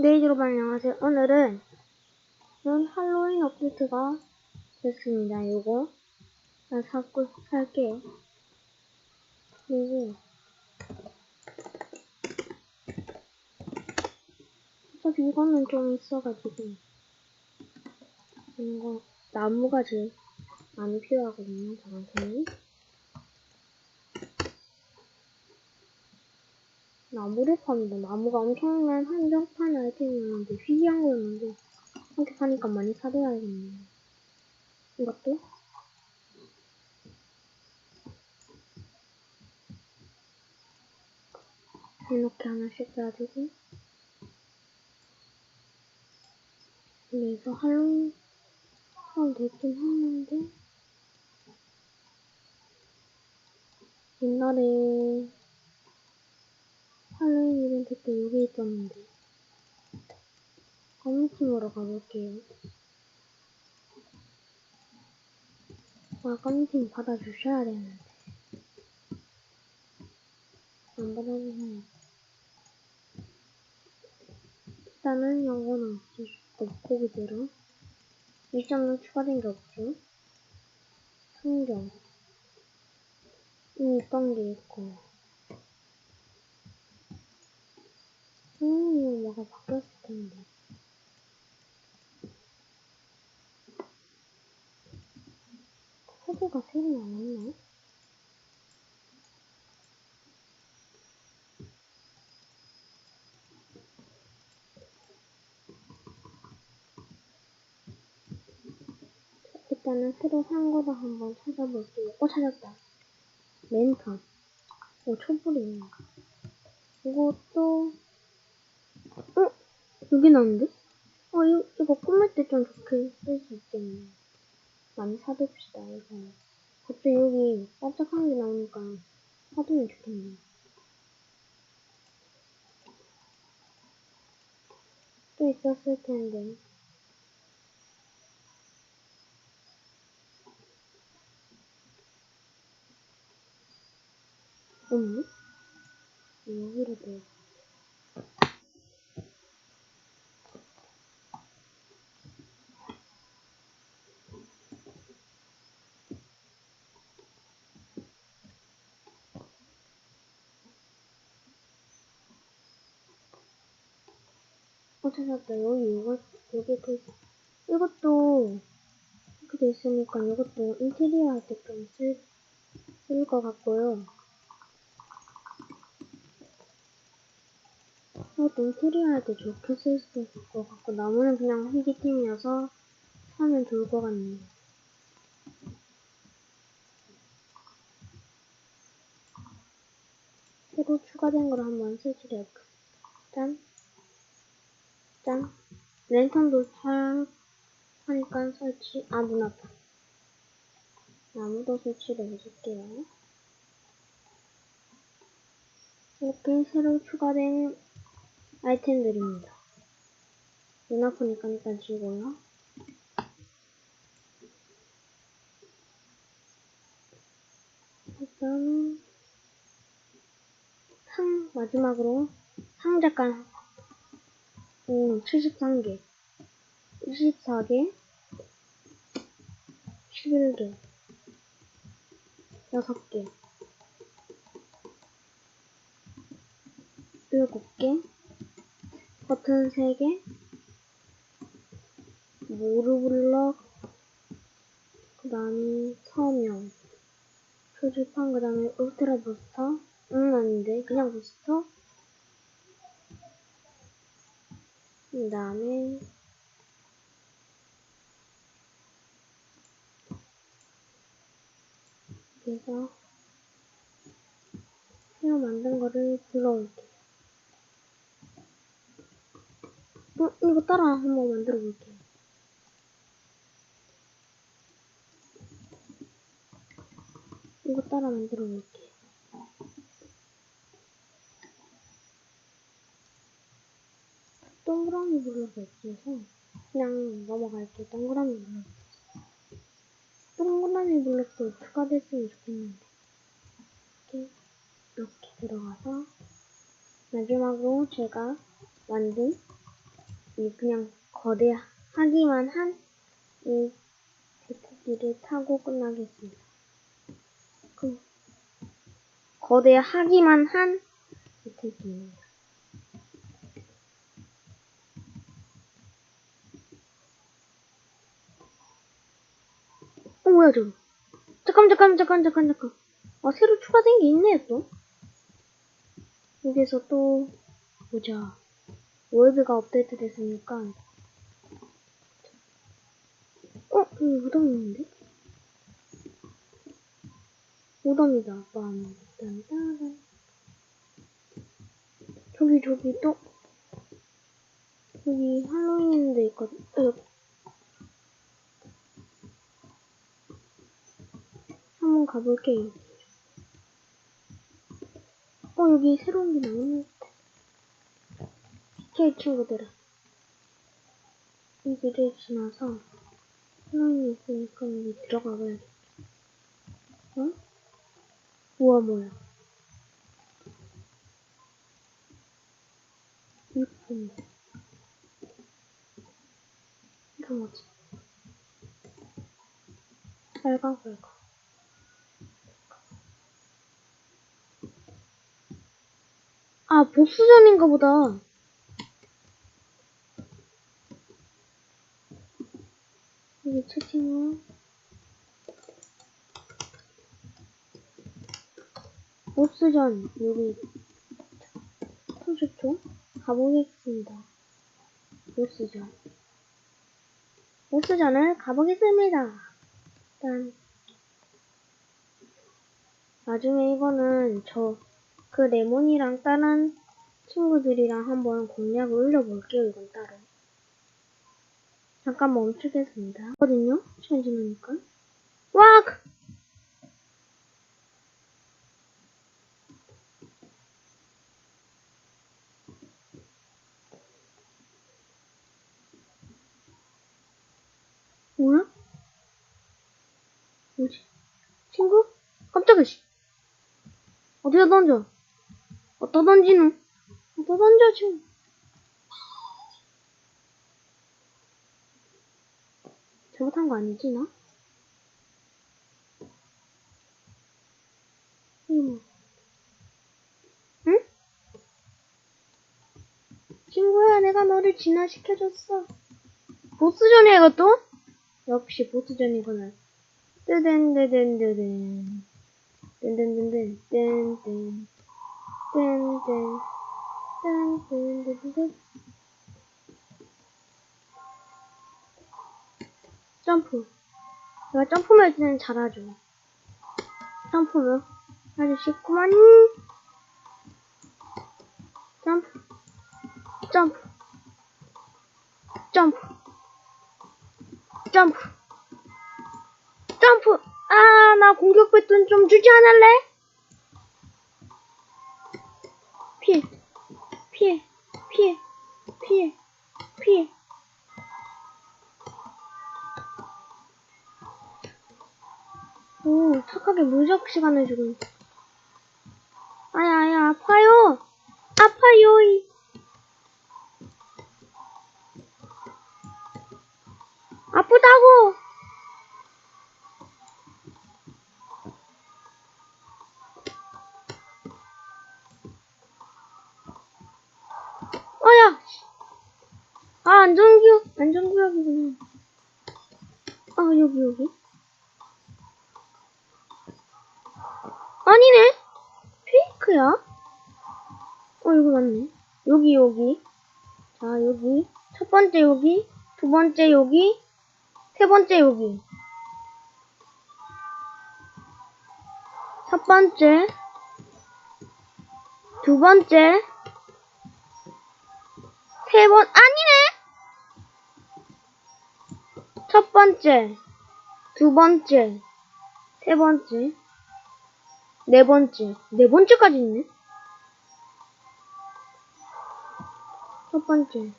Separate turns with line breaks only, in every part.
네, 여러분 안녕하세요. 오늘은 이런 할로윈 업데이트가 됐습니다. 이거나 사고 살게요. 그리고 어차피 이거는 좀 있어가지고 이거 나무가 지일 많이 필요하거든요. 저한테는. 나무를 파는데 나무가 엄청난 한정판 아이템이었는데 희귀한 거였는데 이렇게 파니까 많이 사둬야겠네 이것도 이렇게 하나씩 가지고 그래서 할로윈 하면 되긴 했는데 옛날에 할로윈 이벤트 때 여기 있었는데 검은팀으로 가볼게요 와 검은팀 받아주셔야 되는데 안 받아주세요 일단은 영어는 없고 그대로 일정은 추가된 게 없죠 풍경 이 음, 있던 게 있고 다 바뀌었을 텐데. 소주가 생이 안 했네. 일단은 새로 산 거를 한번 찾아볼게요. 어, 찾았다. 랜턴. 오, 초벌이 있는 거. 이것도 어? 여기 나는데? 어, 이거, 이거 꾸밀 때 좀 좋게 쓸 수 있겠네. 많이 사둡시다, 이거. 갑자기 여기 반짝한 게 나오니까 사두면 좋겠네. 또 있었을 텐데. 없니? 여기로 돼. 찾았어요. 여거 여기 그, 이것도 이렇게 돼 있으니까 이것도 인테리어 할 때좀 쓸, 쓸것 같고요. 이것도 인테리어 할 때 좋게 쓸 수 있을 것 같고, 나무는 그냥 희귀템이어서 사면 좋을 것 같네요. 새로 추가된 걸 한번 설치해볼게요. 일 일단 랜턴도 사용하니까 설치 아눈 아파 나무도 설치를 해줄게요 이렇게 새로 추가된 아이템들입니다 눈 아프니까 일단 지고요 일단 상 마지막으로 상자깐 오, 73개. 24개. 11개. 6개. 7개. 버튼 3개. 모르블럭. 그 다음에 서명. 표지판, 그 다음에 울트라 부스터. 응, 아닌데. 그냥 부스터. 그 다음에 여기서 새로 만든 거를 불러올게 어, 이거 따라 한번 만들어 볼게요. 이거 따라 만들어 볼게요. 동그라미 눌러서 있어서 그냥 넘어갈게 요 동그라미 눌러서 동그라미 눌러서 추가 됐으면 좋겠는데 이렇게 이렇게 들어가서 마지막으로 제가 만든 이 그냥 거대하기만 한 이 배터기를 타고 끝나겠습니다. 그 거대하기만 한 배터기입니다. 어 뭐야 저거 잠깐 잠깐 잠깐 잠깐 잠깐 아 새로 추가된 게 있네 또 여기서 또 보자 월드가 업데이트 됐으니까 어? 여기 무덤이 있는데? 무덤이다 빰 딴딴 저기 저기 또 여기 할로윈데 있거든 어, 한번 가볼게요. 어, 여기 새로운 게 나오는 것 같아. 비켜, 친구들아. 이 길을 지나서 하나님 있으니까 여기 들어가 봐야겠다. 어? 우와, 뭐야. 이쁜. 이런거지 빨강, 빨강. 아, 보스전인가 보다. 이게 채팅은. 보스전, 여기. 30초? 가보겠습니다. 보스전. 보스전을 가보겠습니다. 일단. 나중에 이거는 저그 레몬이랑 다른 친구들이랑 한번 공략을 올려볼게요, 이건 따로. 잠깐 멈추겠습니다. 거든요? 천진하니까 와! 뭐야? 뭐지? 친구? 깜짝이야, 씨. 어디다 던져? 갖 던지는 갖던져줘 잘못한 거 아니지 나? 응? 친구야 내가 너를 진화시켜줬어 보스전이야 이것도? 역시 보스전이구나 떼댄떼댄떼댄 댄댄댄댄 댄 뜬뜬 뜬뜬뜬뜬 점프 내가 점프만 할때는 잘하죠 점프는 아주 쉽구만 점프 점프 점프 점프 점프 아나 공격 패턴좀 주지 않을래? 피해 피해 오 착하게 무적 시간을 주고 아야 아야 아파요 아파요 이 아프다고 첫 번째 여기, 두 번째 여기, 세 번째 여기. 첫 번째, 두 번째, 세 번, 아니네! 첫 번째, 두 번째, 세 번째, 네 번째, 네 번째까지 있네? 첫 번째.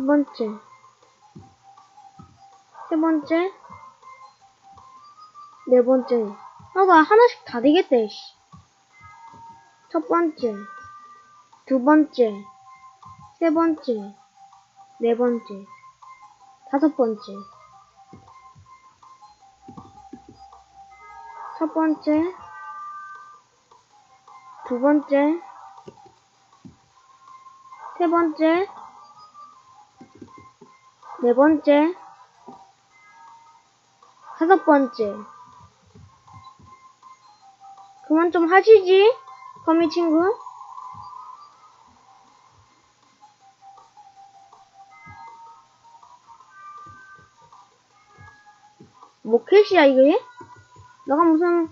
두 번째. 세 번째. 네 번째. 아, 나 하나씩 다 되겠대, 씨. 첫 번째. 두 번째. 세 번째. 네 번째. 다섯 번째. 첫 번째. 두 번째. 세 번째. 네 번째, 다섯 번째. 그만 좀 하시지, 거미 친구. 뭐캐시야 이게? 너가 무슨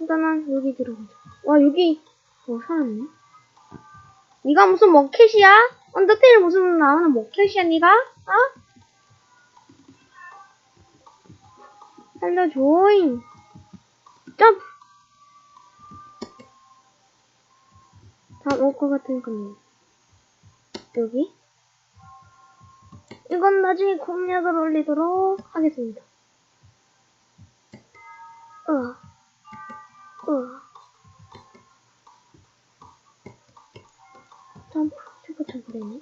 일단은 여기 들어가자. 와 여기 뭐 사람이네. 가 무슨 먹캣이야? 뭐 언더테일 모습으로 나오는 모켓시언니가 어? 살려줘잉. 점프. 다 먹을 것 같으니까요. 여기. 이건 나중에 공략을 올리도록 하겠습니다. 으아. 으아. 점프. kapatın beni.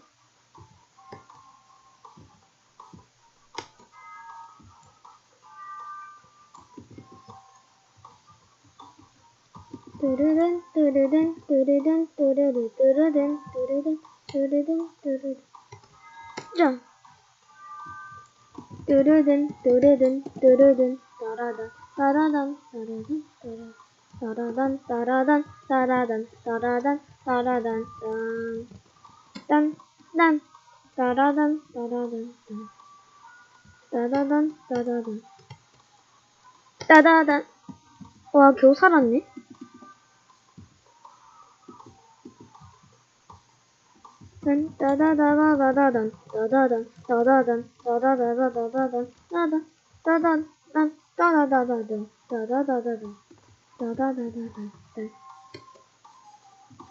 Dırırın dırırın dırırın dırırın dırırın dırırın dırırın dırırın Can. Dırırın dırırın dırırın daradan daradan daradan daradan daradan daradan daradan daradan daradan daradan 딴, 딴, 따라단, 따라단, 따라단, 따라단, 따라단. 와, 겨우 살았네? 단, 따다다다다다단, 따다단, 따다단, 따다다다다다단, 따단, 따단, 난, 따다다다단, 따다다다단, 따다다다단, 따다다다단.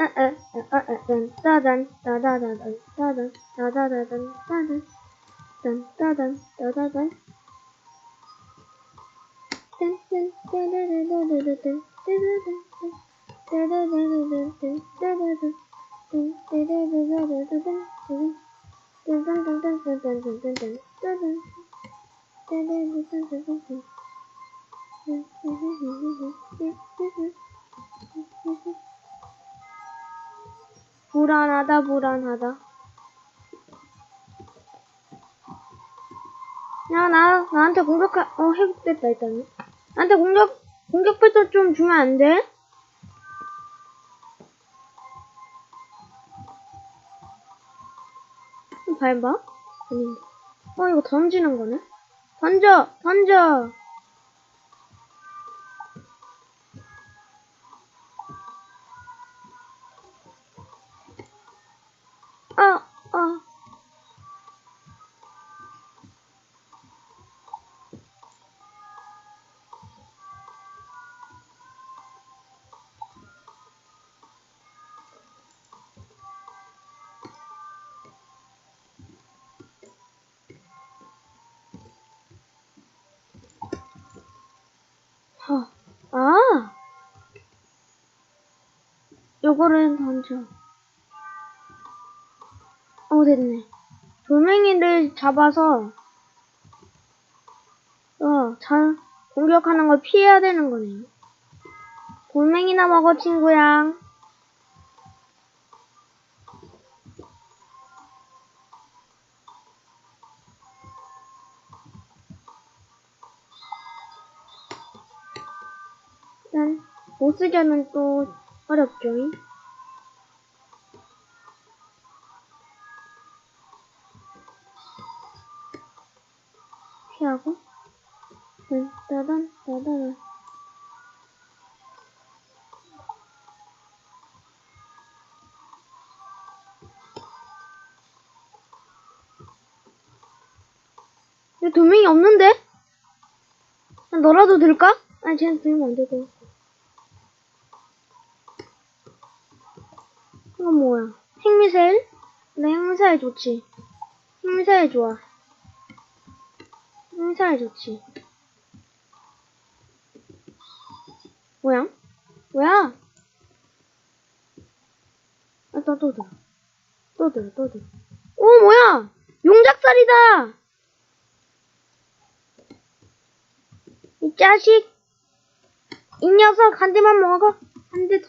Dadan dadan dadan dadan dadan dadan dadan dadan dadan dadan Thank you. 불안하다 불안하다 야 나 나한테 공격할 어 회복됐다 일단은 나한테 공격 공격부터 좀 주면 안 돼? 밟아? 어, 이거 던지는 거네? 던져! 던져! 아, 아. 아! 요거를 던져. 어, 됐네. 돌멩이를 잡아서, 어, 잘, 공격하는 걸 피해야 되는 거네 돌멩이나 먹어, 친구야 일단, 보스전은 또 어렵죠. 피하고 음, 따단 따단 근데 돌이 없는데? 아, 너라도 들까? 아니 쟤는 들면 안될 거 이건 뭐야 핵미사일? 나 핵미사일 좋지 핵미사일 좋아 인사해 좋지. 뭐야? 뭐야? 아, 또, 또 들어. 또 들어, 또 들어. 오, 뭐야! 용작살이다! 이 자식! 이 녀석 한 대만 먹어! 한 대 더.